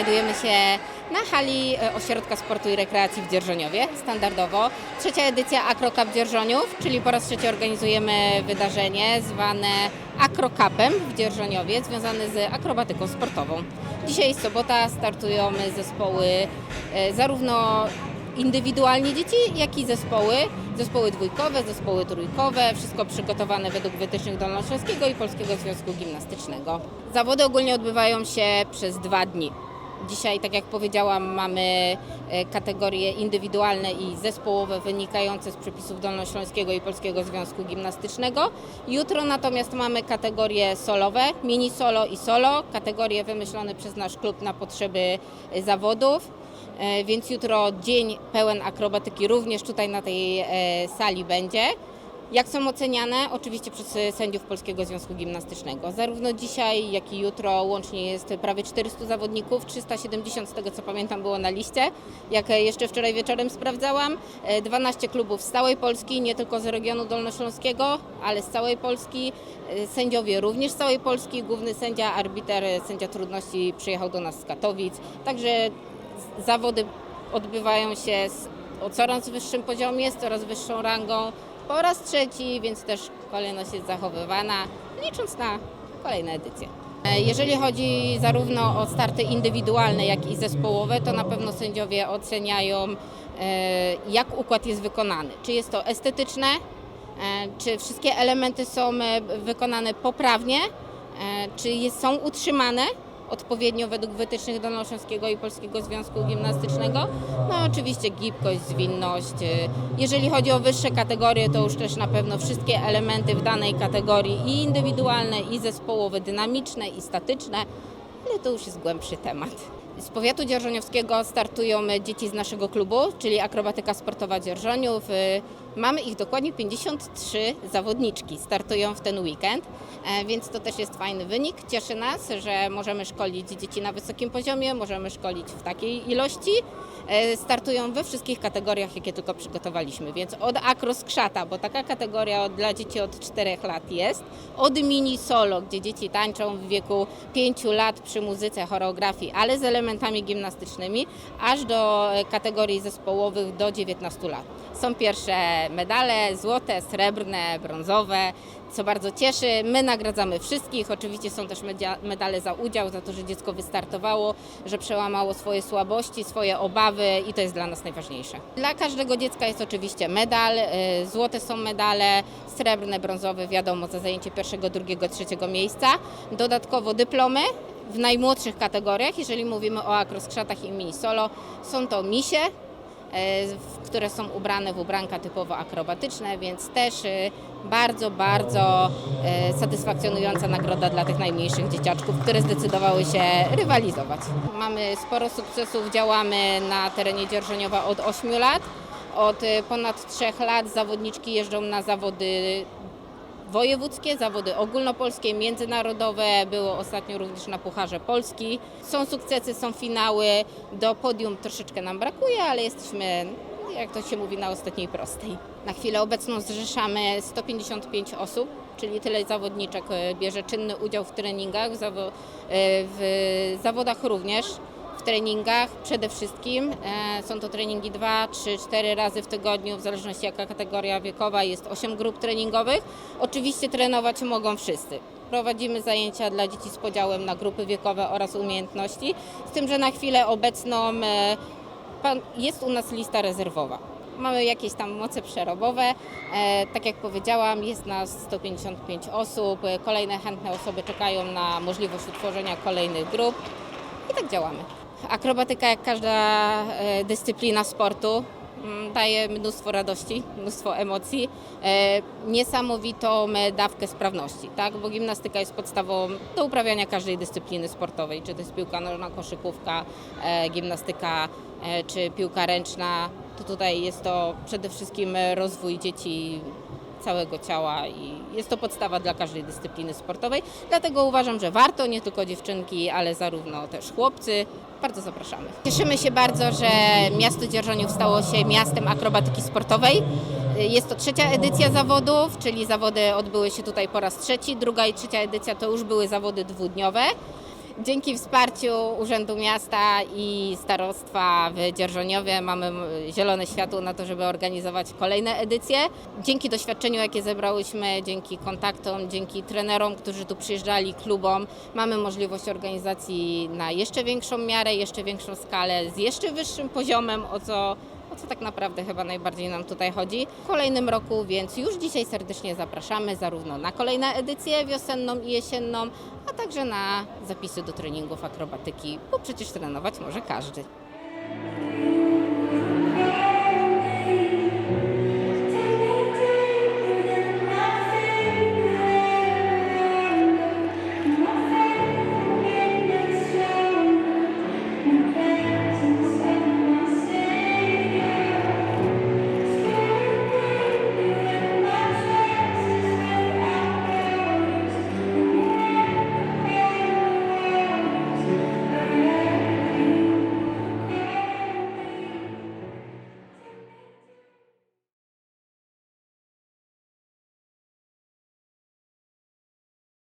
Znajdujemy się na hali e, Ośrodka Sportu i Rekreacji w Dzierżoniowie, standardowo. Trzecia edycja Acrocup Dzierżoniów, czyli po raz trzeci organizujemy wydarzenie zwane Acrocupem w Dzierżoniowie, związane z akrobatyką sportową. Dzisiaj sobota, startują zespoły e, zarówno indywidualnie dzieci, jak i zespoły, zespoły dwójkowe, zespoły trójkowe, wszystko przygotowane według wytycznych Dolnośląskiego i Polskiego Związku Gimnastycznego. Zawody ogólnie odbywają się przez dwa dni. Dzisiaj, tak jak powiedziałam, mamy e, kategorie indywidualne i zespołowe wynikające z przepisów Dolnośląskiego i Polskiego Związku Gimnastycznego. Jutro natomiast mamy kategorie solowe, mini solo i solo, kategorie wymyślone przez nasz klub na potrzeby e, zawodów. E, Więc jutro dzień pełen akrobatyki również tutaj na tej sali będzie. Jak są oceniane? Oczywiście przez e, sędziów Polskiego Związku Gimnastycznego. Zarówno dzisiaj, jak i jutro łącznie jest prawie 400 zawodników, 370 z tego co pamiętam było na liście, jak e, jeszcze wczoraj wieczorem sprawdzałam. E, 12 klubów z całej Polski, nie tylko z regionu dolnośląskiego, ale z całej Polski. Sędziowie również z całej Polski. Główny sędzia, arbiter, sędzia trudności przyjechał do nas z Katowic. Także zawody odbywają się z, o coraz wyższym poziomie, z coraz wyższą rangą. Po raz trzeci, więc też kolejność jest zachowywana, licząc na kolejne edycje. E, Jeżeli chodzi zarówno o starty indywidualne, jak i zespołowe, to na pewno sędziowie oceniają, e, jak układ jest wykonany. Czy jest to estetyczne, e, czy wszystkie elementy są wykonane poprawnie, czy są utrzymane odpowiednio według wytycznych Dolnośląskiego i Polskiego Związku Gimnastycznego. No oczywiście gibkość, zwinność. y, Jeżeli chodzi o wyższe kategorie, to już też na pewno wszystkie elementy w danej kategorii i indywidualne, i zespołowe, dynamiczne, i statyczne, ale to już jest głębszy temat. Z powiatu dzierżoniowskiego startują dzieci z naszego klubu, czyli akrobatyka sportowa Dzierżoniów. Y, Mamy ich dokładnie 53 zawodniczki, startują w ten weekend, e, więc to też jest fajny wynik. Cieszy nas, że możemy szkolić dzieci na wysokim poziomie, możemy szkolić w takiej ilości. E, Startują we wszystkich kategoriach, jakie tylko przygotowaliśmy, więc od akro skrzata, bo taka kategoria dla dzieci od 4 lat jest, od mini solo, gdzie dzieci tańczą w wieku 5 lat przy muzyce, choreografii, ale z elementami gimnastycznymi, aż do e, kategorii zespołowych do 19 lat. Są pierwsze medale złote, srebrne, brązowe, co bardzo cieszy. My nagradzamy wszystkich. Oczywiście są też medale za udział, za to, że dziecko wystartowało, że przełamało swoje słabości, swoje obawy i to jest dla nas najważniejsze. Dla każdego dziecka jest oczywiście medal. y, Złote są medale, srebrne, brązowe, wiadomo, za zajęcie pierwszego, drugiego, trzeciego miejsca. Dodatkowo dyplomy w najmłodszych kategoriach, jeżeli mówimy o akroskrzatach i mini solo, są to misie, e, które są ubrane w ubranka typowo akrobatyczne, więc też e, bardzo, bardzo e, satysfakcjonująca nagroda dla tych najmniejszych dzieciaczków, które zdecydowały się rywalizować. Mamy sporo sukcesów, działamy na terenie Dzierżoniowa od 8 lat. Od ponad 3 lat zawodniczki jeżdżą na zawody wojewódzkie, zawody ogólnopolskie, międzynarodowe, było ostatnio również na Pucharze Polski. Są sukcesy, są finały, do podium troszeczkę nam brakuje, ale jesteśmy, jak to się mówi, na ostatniej prostej. Na chwilę obecną zrzeszamy 155 osób, czyli tyle zawodniczek e, bierze czynny udział w treningach, w, e, w zawodach również w treningach przede wszystkim. E, Są to treningi 2, 3, 4 razy w tygodniu, w zależności jaka kategoria wiekowa. Jest 8 grup treningowych. Oczywiście trenować mogą wszyscy. Prowadzimy zajęcia dla dzieci z podziałem na grupy wiekowe oraz umiejętności, z tym, że na chwilę obecną e, jest u nas lista rezerwowa. Mamy jakieś tam moce przerobowe. E, tak jak powiedziałam, jest nas 155 osób. Kolejne chętne osoby czekają na możliwość utworzenia kolejnych grup. I tak działamy. Akrobatyka, jak każda e, dyscyplina sportu, mm, daje mnóstwo radości, mnóstwo emocji, e, niesamowitą dawkę sprawności, tak? bo gimnastyka jest podstawą do uprawiania każdej dyscypliny sportowej, czy to jest piłka nożna, koszykówka, e, gimnastyka, czy piłka ręczna. To tutaj jest to przede wszystkim rozwój dzieci całego ciała i jest to podstawa dla każdej dyscypliny sportowej. Dlatego uważam, że warto, nie tylko dziewczynki, ale zarówno też chłopcy. Bardzo zapraszamy. Cieszymy się bardzo, że miasto Dzierżoniów stało się miastem akrobatyki sportowej. Jest to trzecia edycja zawodów, czyli zawody odbyły się tutaj po raz trzeci. Druga i trzecia edycja to już były zawody dwudniowe. Dzięki wsparciu Urzędu Miasta i Starostwa w Dzierżoniowie mamy zielone światło na to, żeby organizować kolejne edycje. Dzięki doświadczeniu, jakie zebrałyśmy, dzięki kontaktom, dzięki trenerom, którzy tu przyjeżdżali, klubom, mamy możliwość organizacji na jeszcze większą miarę, jeszcze większą skalę, z jeszcze wyższym poziomem, o co, o co tak naprawdę chyba najbardziej nam tutaj chodzi w kolejnym roku, więc już dzisiaj serdecznie zapraszamy zarówno na kolejną edycję wiosenną i jesienną, a także na zapisy do treningów akrobatyki, bo przecież trenować może każdy.